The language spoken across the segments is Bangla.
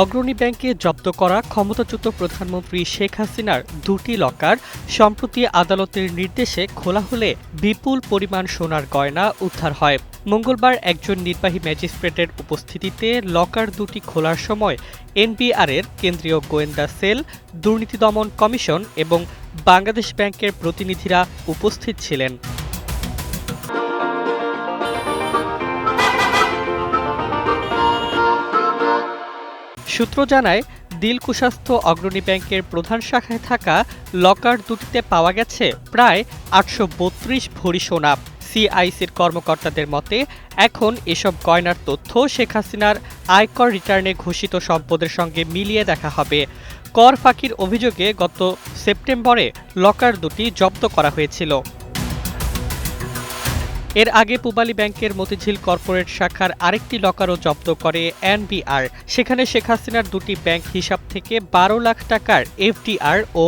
অগ্রণী ব্যাংকে জব্দ করা ক্ষমতাচ্যুত প্রধানমন্ত্রী শেখ হাসিনার দুটি লকার সম্প্রতি আদালতের নির্দেশে খোলা হলে বিপুল পরিমাণ সোনার গয়না উদ্ধার হয়। মঙ্গলবার একজন নির্বাহী ম্যাজিস্ট্রেটের উপস্থিতিতে লকার দুটি খোলার সময় এনবিআরের কেন্দ্রীয় গোয়েন্দা সেল, দুর্নীতি দমন কমিশন এবং বাংলাদেশ ব্যাংকের প্রতিনিধিরা উপস্থিত ছিলেন। সূত্র জানায় দিল কুশাস্থ অগ্রণী ব্যাংকের প্রধান শাখায় থাকা লকার দুটিতে পাওয়া গেছে প্রায় আটশো বত্রিশ ভরি সোনা। সিআইসির কর্মকর্তাদের মতে, এখন এসব গয়নার তথ্য শেখ হাসিনার আয়কর রিটার্নে ঘোষিত সম্পদের সঙ্গে মিলিয়ে দেখা হবে। কর ফাঁকির অভিযোগে গত সেপ্টেম্বরে লকার দুটি জব্দ করা হয়েছিল। এর আগে পূবালী ব্যাংকের মতিঝিল কর্পোরেট শাখার আরেকটি লকারও জব্দ করে এনবিআর। সেখানে শেখ হাসিনার দুটি ব্যাংক হিসাব থেকে বারো লাখ টাকার এফডিআর ও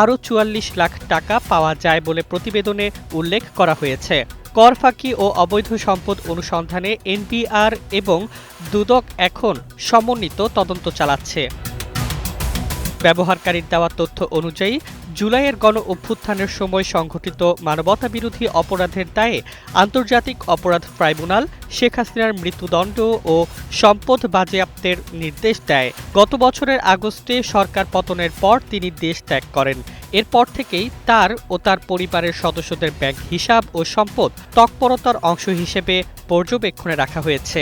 আরও চুয়াল্লিশ লাখ টাকা পাওয়া যায় বলে প্রতিবেদনে উল্লেখ করা হয়েছে। কর ফাঁকি ও অবৈধ সম্পদ অনুসন্ধানে এনবিআর এবং দুদক এখন সমন্বিত তদন্ত চালাচ্ছে। ব্যবহারকারীর দেওয়া তথ্য অনুযায়ী জুলাইয়ের গণ অভ্যুত্থানের সময় সংঘটিত মানবতাবিরোধী অপরাধের দায়ে আন্তর্জাতিক অপরাধ ট্রাইব্যুনাল শেখ হাসিনার মৃত্যুদণ্ড ও সম্পদ বাজেয়াপ্তের নির্দেশ দেয়। গত বছরের আগস্টে সরকার পতনের পর তিনি দেশ ত্যাগ করেন। এরপর থেকেই তার ও তার পরিবারের সদস্যদের ব্যাংক হিসাব ও সম্পদ তৎপরতার অংশ হিসেবে পর্যবেক্ষণে রাখা হয়েছে।